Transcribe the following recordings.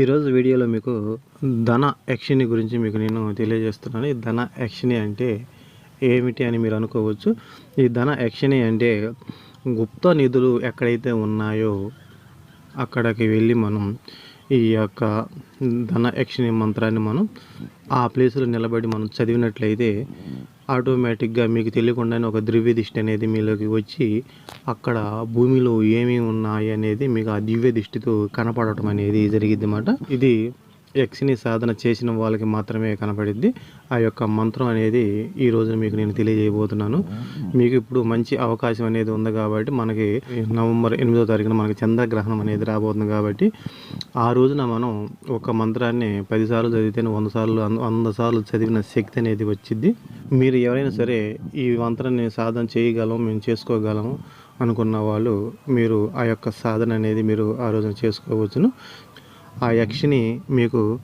ఈరోజు వీడియోలో మీకు ధన యక్షిణి గురించి మీకు నేను తెలియజేస్తున్నాను. ఈ ధన యక్షిణి అంటే ఏమిటి అని మీరు అనుకోవచ్చు. ఈ ధన యక్షిణి అంటే గుప్త నిధులు ఎక్కడైతే ఉన్నాయో అక్కడికి వెళ్ళి మనం ఈ యొక్క ధన యక్షిణి మంత్రాన్ని మనం ఆ ప్లేస్లో నిలబడి మనం చదివినట్లయితే ఆటోమేటిక్గా మీకు తెలియకుండానే ఒక దివ్య దిష్టి అనేది మీలోకి వచ్చి అక్కడ భూమిలో ఏమేమి ఉన్నాయి అనేది మీకు ఆ దివ్య దిష్టితో కనపడటం అనేది జరిగిద్ది అన్నమాట ఇది యక్షిని సాధన చేసిన వాళ్ళకి మాత్రమే కనపడిద్ది. ఆ యొక్క మంత్రం అనేది ఈ రోజు మీకు నేను తెలియజేయబోతున్నాను. మీకు ఇప్పుడు మంచి అవకాశం అనేది ఉంది కాబట్టి మనకి నవంబర్ ఎనిమిదో తారీఖున మనకి చంద్రగ్రహణం అనేది రాబోతుంది కాబట్టి ఆ రోజున మనం ఒక మంత్రాన్ని పదిసార్లు చదివితే వంద సార్లు వంద సార్లు చదివిన శక్తి అనేది వచ్చింది మీరు ఎవరైనా సరే ఈ మంత్రాన్ని సాధన చేయగలం మేము చేసుకోగలము అనుకున్న వాళ్ళు మీరు ఆ యొక్క సాధన అనేది మీరు ఆ రోజున చేసుకోవచ్చును. ఆ యక్షిని మీకు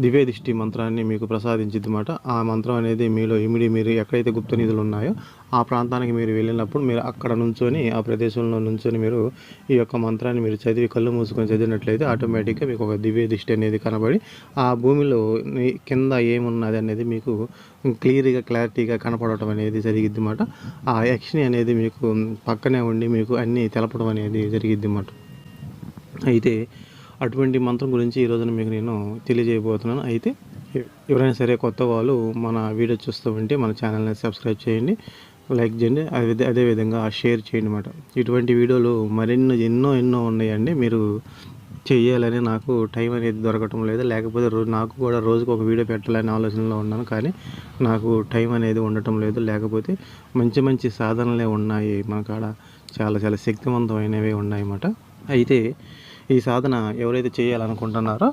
దివ్య దిష్టి మంత్రాన్ని మీకు ప్రసాదించింది ఆ మంత్రం అనేది మీలో ఇమిడి మీరు ఎక్కడైతే గుప్త నిధులు ఉన్నాయో ఆ ప్రాంతానికి మీరు వెళ్ళినప్పుడు మీరు అక్కడ నుంచొని ఆ ప్రదేశంలో నుంచొని మీరు ఈ యొక్క మంత్రాన్ని మీరు చదివి కళ్ళు మూసుకొని చదివినట్లయితే ఆటోమేటిక్గా మీకు ఒక దివ్య దిష్టి అనేది కనబడి ఆ భూమిలో కింద ఏమున్నది అనేది మీకు క్లియర్గా క్లారిటీగా కనపడటం అనేది జరిగిద్ది ఆ యక్షిని అనేది మీకు పక్కనే ఉండి మీకు అన్నీ తెలపడం అనేది జరిగిద్ది అన్నమాట అయితే అటువంటి మంత్రం గురించి ఈ రోజున మీకు నేను తెలియజేయబోతున్నాను. అయితే ఎవరైనా సరే కొత్త వాళ్ళు మన వీడియో చూస్తూ ఉంటే మన ఛానల్ని సబ్స్క్రైబ్ చేయండి లైక్ చేయండి అదే అదేవిధంగా షేర్ చేయండి అన్నమాట. ఇటువంటి వీడియోలు మరెన్నో ఎన్నో ఎన్నో ఉన్నాయండి. మీరు చేయాలని నాకు టైం అనేది దొరకటం లేదు. లేకపోతే నాకు కూడా రోజుకు ఒక వీడియో పెట్టాలనే ఆలోచనలో ఉన్నాను. కానీ నాకు టైం అనేది ఉండటం లేదు. లేకపోతే మంచి మంచి సాధనలే ఉన్నాయి. మన కాడ చాలా చాలా శక్తివంతమైనవి ఉన్నాయి అన్నమాట. అయితే ఈ సాధన ఎవరైతే చేయాలనుకుంటున్నారో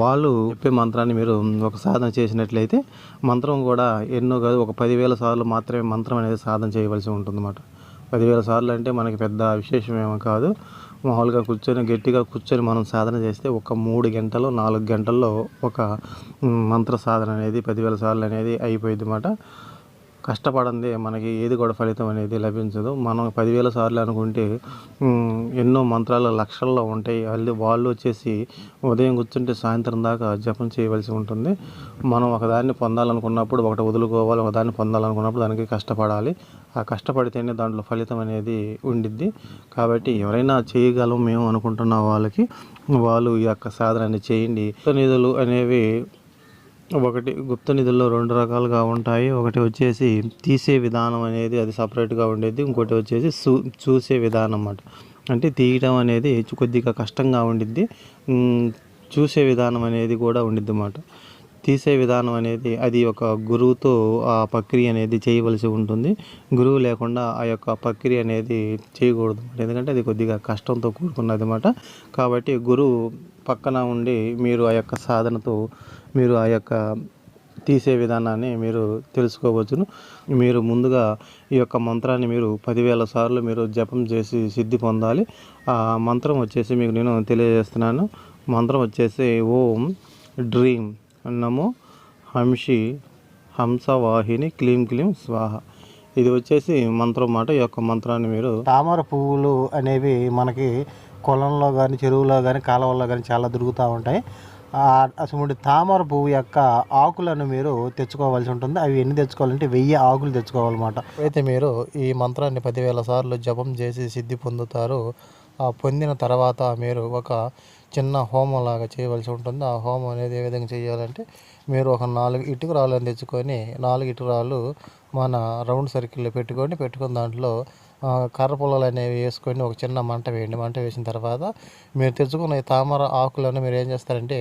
వాళ్ళు చెప్పే మంత్రాన్ని మీరు ఒక సాధన చేసినట్లయితే మంత్రం కూడా ఎన్నో కాదు ఒక పదివేల సార్లు మాత్రమే మంత్రం అనేది సాధన చేయవలసి ఉంటుందన్నమాట. పదివేల సార్లు అంటే మనకి పెద్ద విశేషమేమో కాదు. మామూలుగా కూర్చొని గట్టిగా కూర్చొని మనం సాధన చేస్తే ఒక మూడు గంటలు నాలుగు గంటల్లో ఒక మంత్ర సాధన అనేది పదివేల సార్లు అనేది అయిపోయింది అన్నమాట కష్టపడందే మనకి ఏది కూడా ఫలితం అనేది లభించదు. మనం పదివేల సార్లు అనుకుంటే ఎన్నో మంత్రాలు లక్షల్లో ఉంటాయి. వాళ్ళు వాళ్ళు వచ్చేసి ఉదయం కూర్చుంటే సాయంత్రం దాకా జపం చేయవలసి ఉంటుంది. మనం ఒకదాన్ని పొందాలనుకున్నప్పుడు ఒకటి వదులుకోవాలి ఒకదాన్ని పొందాలనుకున్నప్పుడు దానికి కష్టపడాలి. ఆ కష్టపడితేనే దాంట్లో ఫలితం అనేది ఉండిద్ది. కాబట్టి ఎవరైనా చేయగలం మేము అనుకుంటున్న వాళ్ళకి వాళ్ళు ఈ యొక్క సాధనని చేయండి. నిధులు అనేవి ఒకటి గుప్త నిధుల్లో రెండు రకాలుగా ఉంటాయి. ఒకటి వచ్చేసి తీసే విధానం అనేది అది సపరేట్గా ఉండేది. ఇంకోటి వచ్చేసి చూ చూసే విధానం అన్నమాట. అంటే తీయడం అనేది కొద్దిగా కష్టంగా ఉండిద్ది. చూసే విధానం అనేది కూడా ఉండిద్ది అన్నమాట. తీసే విధానం అనేది అది ఒక గురువుతో ఆ ప్రక్రియ అనేది చేయవలసి ఉంటుంది. గురువు లేకుండా ఆ యొక్క ప్రక్రియ అనేది చేయకూడదు ఎందుకంటే అది కొద్దిగా కష్టంతో కూడుకున్నది అన్నమాట. కాబట్టి గురువు పక్కన ఉండి మీరు ఆ యొక్క సాధనతో మీరు ఆ యొక్క తీసే విధానాన్ని మీరు తెలుసుకోవచ్చును. మీరు ముందుగా ఈ యొక్క మంత్రాన్ని మీరు పదివేల సార్లు మీరు జపం చేసి సిద్ధి పొందాలి. ఆ మంత్రం వచ్చేసి మీకు నేను తెలియజేస్తున్నాను. మంత్రం వచ్చేసి ఓం డ్రీమ్ నమో హంషి హంసవాహిని క్లీం క్లీం స్వాహ. ఇది వచ్చేసి మంత్రం మాట. ఈ యొక్క మంత్రాన్ని మీరు తామర పువ్వులు అనేవి మనకి కొలంలో కానీ చెరువులో కానీ కాలువల్లో కానీ చాలా దొరుకుతూ ఉంటాయి. అటువంటి తామర పువ్వు యొక్క ఆకులను మీరు తెచ్చుకోవాల్సి ఉంటుంది. అవి ఎన్ని తెచ్చుకోవాలంటే వెయ్యి ఆకులు తెచ్చుకోవాలన్నమాట. అయితే మీరు ఈ మంత్రాన్ని పదివేల సార్లు జపం చేసి సిద్ధి పొందుతారు. ఆ పొందిన తర్వాత మీరు ఒక చిన్న హోమం లాగా చేయవలసి ఉంటుంది. ఆ హోమం అనేది ఏ విధంగా చేయాలంటే మీరు ఒక నాలుగు ఇటుకరాళ్ళని తెచ్చుకొని నాలుగు ఇటుకరాళ్ళు మన రౌండ్ సర్కిల్లో పెట్టుకొని పెట్టుకున్న దాంట్లో కర్ర పుల్లలు అనేవి వేసుకొని ఒక చిన్న మంట వేయండి. మంట వేసిన తర్వాత మీరు తెచ్చుకున్న ఈ తామర ఆకులను మీరు ఏం చేస్తారంటే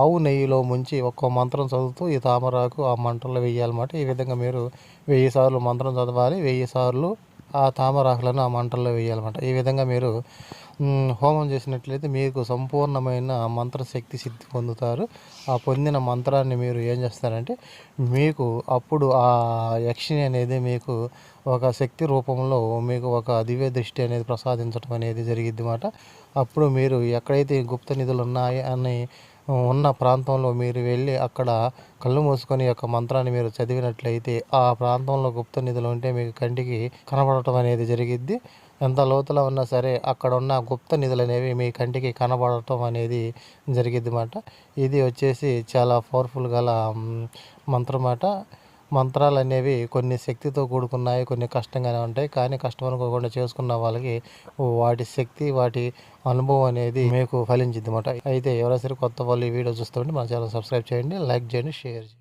ఆవు నెయ్యిలో ముంచి ఒక్కో మంత్రం చదువుతూ ఈ తామర ఆకు ఆ మంటల్లో వేయాలన్నమాట. ఈ విధంగా మీరు వెయ్యి సార్లు మంత్రం చదవాలి. వెయ్యి సార్లు ఆ తామరాకులను ఆ మంటల్లో వేయాలన్నమాట. ఈ విధంగా మీరు హోమం చేసినట్లయితే మీకు సంపూర్ణమైన మంత్రశక్తి సిద్ధి పొందుతారు. ఆ పొందిన మంత్రాన్ని మీరు ఏం చేస్తారంటే మీకు అప్పుడు ఆ యక్షిణి అనేది మీకు ఒక శక్తి రూపంలో మీకు ఒక దివ్య దృష్టి అనేది ప్రసాదించడం అనేది జరిగిద్ది అన్నమాట అప్పుడు మీరు ఎక్కడైతే గుప్త నిధులు ఉన్నాయి అని ఉన్న ప్రాంతంలో మీరు వెళ్ళి అక్కడ కళ్ళు మూసుకొని యొక్క మంత్రాన్ని మీరు చదివినట్లయితే ఆ ప్రాంతంలో గుప్త నిధులు ఉంటే మీకు కంటికి కనబడటం అనేది జరిగిద్ది. ఎంత లోతులో ఉన్నా సరే అక్కడ ఉన్న గుప్త నిధులు అనేవి మీ కంటికి కనబడటం అనేది జరిగిద్ది మాట. ఇది వచ్చేసి చాలా పవర్ఫుల్ గల మ్, మంత్రమాట. మంత్రాలు అనేవి కొన్ని శక్తితో కూడుకున్నాయి కొన్ని కష్టంగానే ఉంటాయి. కానీ కష్టం అనుకోకుండా చేసుకున్న వాళ్ళకి వాటి శక్తి వాటి అనుభవం అనేది మీకు ఫలించింది అనమాట అయితే ఎవరైనా సరే కొత్త వాళ్ళు ఈ వీడియో చూస్తుంటే మన ఛానల్ సబ్స్క్రైబ్ చేయండి లైక్ చేయండి షేర్ చేయండి.